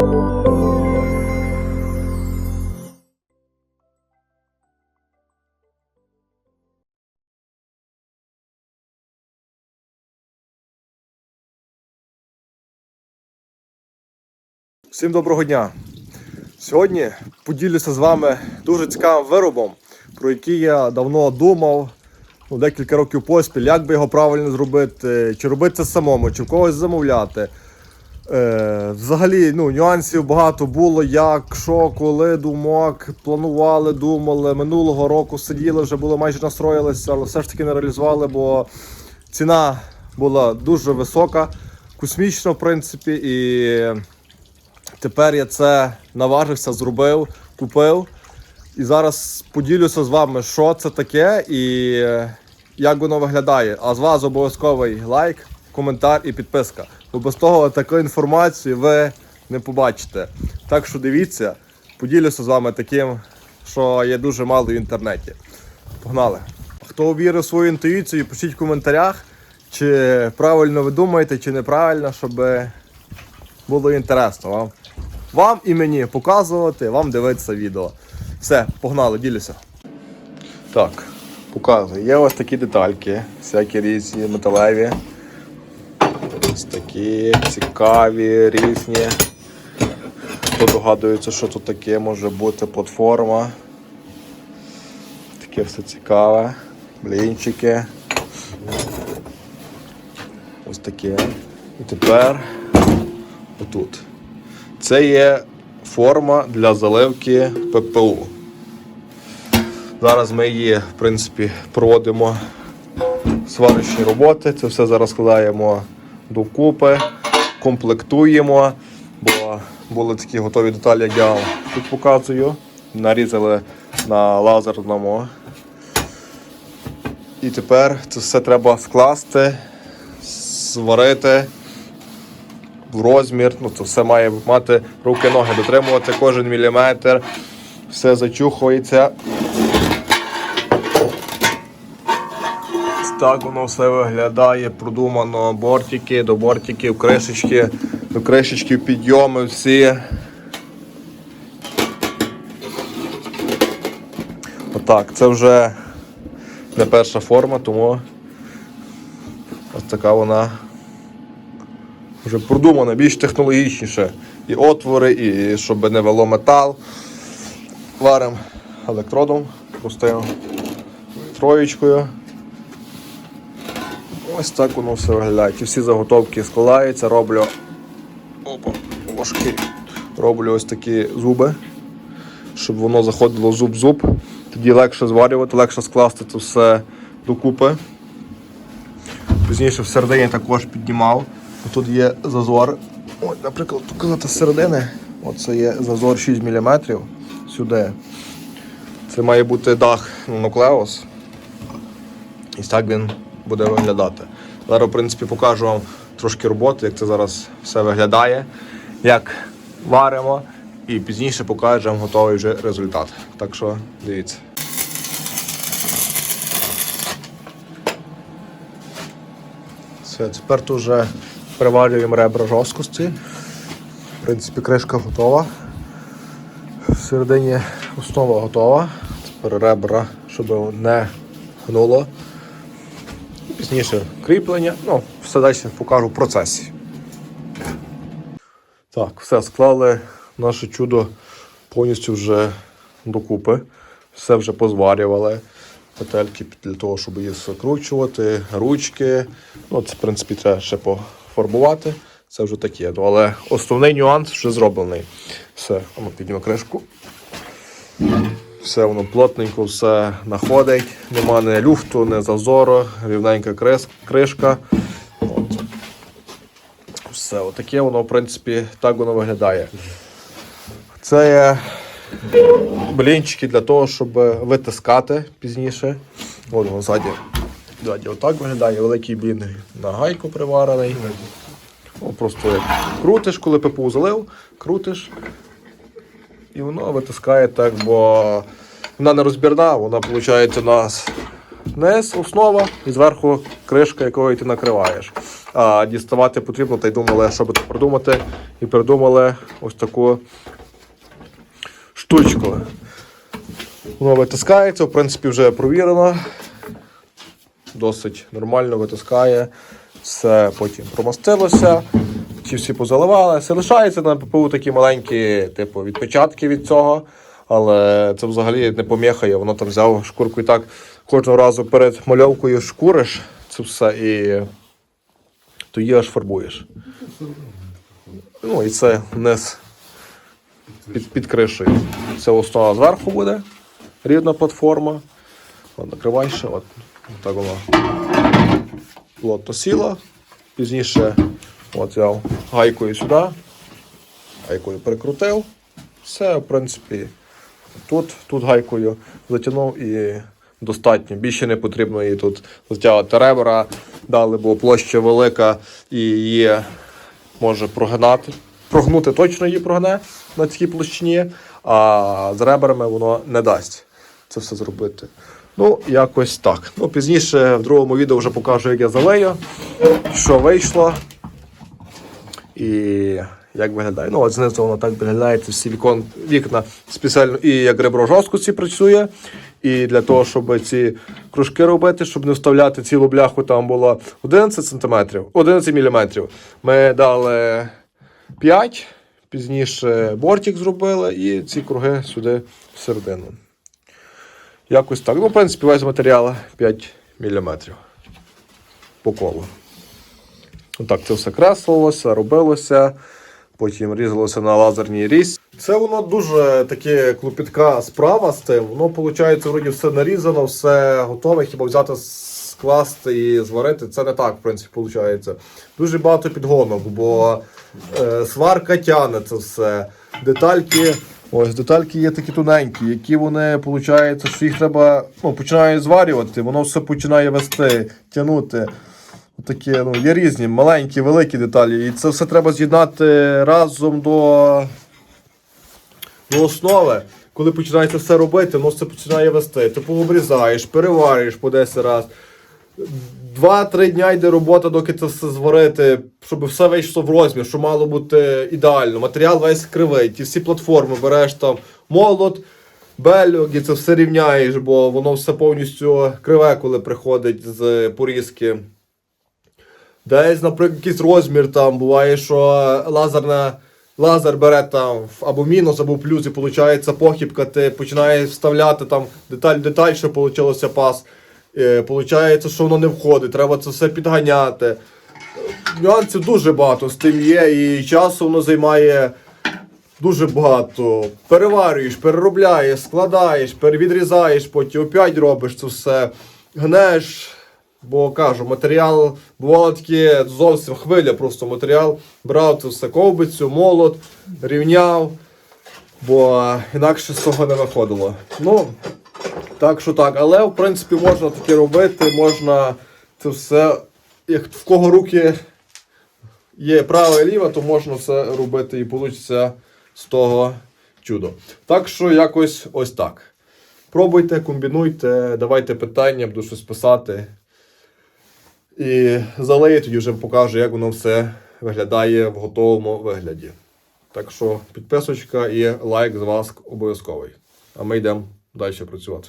Всім доброго дня! Сьогодні поділюся з вами дуже цікавим виробом, про який я давно думав ну, декілька років поспіль, як би його правильно зробити, чи робити це самому, чи в когось замовляти. Е, взагалі, ну, нюансів багато було, як, що, коли, думок, планували, думали. Минулого року сиділи, вже було майже настроїлися, але все ж таки не реалізували, бо ціна була дуже висока, космічна, в принципі, і Тепер я це наважився, зробив, купив. І зараз поділюся з вами, що це таке і як воно виглядає. А з вас обов'язковий лайк, коментар і підписка. Бо без того таку інформацію ви не побачите. Так що дивіться, поділюся з вами таким, що є дуже мало в інтернеті. Погнали! Хто вірить в свою інтуїцію, пишіть в коментарях, чи правильно ви думаєте, чи неправильно, щоб було інтересно вам. Вам і мені показувати, вам дивитися відео. Все, погнали, ділюся. Так, показую. Є ось такі детальки, всякі різні металеві. Такі цікаві, різні. Хто догадується, що тут таке може бути платформа. Таке все цікаве. Блінчики. Ось таке. І тепер отут. Це є форма для заливки ППУ. Зараз ми її, в принципі, проводимо сварочні роботи. Це все зараз складаємо докупи, комплектуємо, бо були такі готові деталі, як я тут показую. Нарізали на лазерному. І тепер це все треба скласти, зварити в розмір. Ну, це все має мати руки-ноги, дотримувати кожен міліметр, все зачухується. Так воно все виглядає, продумано бортики, до бортиків, кришечки, до кришечки підйоми всі. Отак, це вже не перша форма, тому ось така вона вже продумано, більш технологічніше. І отвори, і щоб не вело метал. Варимо електродом, простим троєчкою. Ось так воно все виглядає. Ті всі заготовки складаються, роблю опа, ложки. Роблю ось такі зуби, щоб воно заходило зуб-зуб. Тоді легше зварювати, легше скласти це все докупи. Пізніше в середині також піднімав. Тут є зазор. Ось, наприклад, тут казати з середини. Оце є зазор 6 мм сюди. Це має бути дах нуклеус. І так він буде виглядати. Зараз, в принципі, покажу вам трошки роботи, як це зараз все виглядає, як варимо, і пізніше покажу вам готовий вже результат. Так що дивіться. Все, тепер тут вже приварюємо ребра жорсткості. В принципі, кришка готова. Всередині основа готова. Тепер ребра, щоб не гнуло. Пізніше кріплення. Ну, все далі покажу в процесі. Так, все, склали наше чудо повністю вже докупи. Все вже позварювали. Петельки для того, щоб її закручувати, ручки. Ну, це, в принципі, треба ще пофарбувати. Це вже таке. Ну, але основний нюанс вже зроблений. Все, воно підніме кришку. Все воно плотненько, все находить. Нема ні люфту, ні зазору, рівненька кришка. От. Все, отаке воно, в принципі, так воно виглядає. Це є блінчики для того, щоб витискати пізніше. От воно ззаді. Ззаді отак виглядає, великий блін на гайку приварений. О, просто як крутиш, коли ППУ залив, крутиш. І воно витискає так, бо вона не розбірна, вона виходить у нас низ, основа і зверху кришка, якою ти накриваєш. А діставати потрібно, та й думали, що би придумати. І придумали ось таку штучку. Воно витискається, в принципі, вже провірено. Досить нормально витискає. Все потім промастилося. Ці всі позаливалися. Лишаються на ППУ такі маленькі, типу, відпечатки від цього. Але це взагалі не поміхає. Воно там взяв шкурку і так кожного разу перед мальовкою шкуриш це все і тоді аж фарбуєш. Ну і це низ під, під кришею. Це основа зверху буде. Рівна платформа. От, накривай ще, от так воно плотно сіло. Пізніше взяв гайкою сюди, гайкою прикрутив. Все, в принципі, тут, тут гайкою затягнув і достатньо. Більше не потрібно її тут затягувати ребра. Дали, бо площа велика і її може прогинати. Прогнути точно її прогне на цій площині, а з ребрами воно не дасть це все зробити. Ну, якось так. Ну, пізніше в другому відео вже покажу, як я залею, що вийшло. І як виглядає. Ну, от знизу воно так виглядає, це всі вікон, вікна спеціально і як ребро жорсткості працює. І для того, щоб ці кружки робити, щоб не вставляти цілу бляху, там було 11 см, 11 мм. Ми дали 5, пізніше бортик зробили і ці круги сюди всередину. Якось так. Ну, в принципі, весь матеріал 5 мм по колу. Отак це все креслилося, робилося, потім різалося на лазерній різь. Це воно дуже таке клопітка справа з тим. Воно, виходить, вроді все нарізано, все готове, хіба взяти, скласти і зварити. Це не так, в принципі, виходить. Дуже багато підгонок, бо е, сварка тягне це все. Детальки. Ось детальки є такі тоненькі, які вони, виходить, що їх треба ну, починає зварювати, воно все починає вести, тягнути. Такі, ну, є різні, маленькі, великі деталі. І це все треба з'єднати разом до, до основи. Коли починається все робити, воно все починає вести. Ти пообрізаєш, переварюєш по 10 разів. Два-три дня йде робота, доки це все зварити, щоб все вийшло в розмір, що мало бути ідеально. Матеріал весь кривий. Ті всі платформи береш там молот, бельок і це все рівняєш, бо воно все повністю криве, коли приходить з порізки. Десь, наприклад, якийсь розмір там буває, що лазерна, лазер бере там або мінус, або плюс, і виходить похибка, ти починаєш вставляти там деталь деталь, що вийшло пас. Е, Получається, що воно не входить, треба це все підганяти. Нюансів дуже багато з тим є, і часу воно займає дуже багато. Переварюєш, переробляєш, складаєш, перевідрізаєш, потім опять робиш це все. Гнеш. Бо кажу, матеріал бувало таке зовсім хвиля, просто матеріал. Брав все ковбицю, молот, рівняв, бо інакше з того не виходило. Ну, так що так, але в принципі можна таке робити, можна це все, як в кого руки є права і ліва, то можна все робити і вийде з того чудо. Так що якось ось так. Пробуйте, комбінуйте, давайте питання, буду щось писати. І залию тоді вже покажу, як воно все виглядає в готовому вигляді. Так що підписочка і лайк з вас обов'язковий. А ми йдемо далі працювати.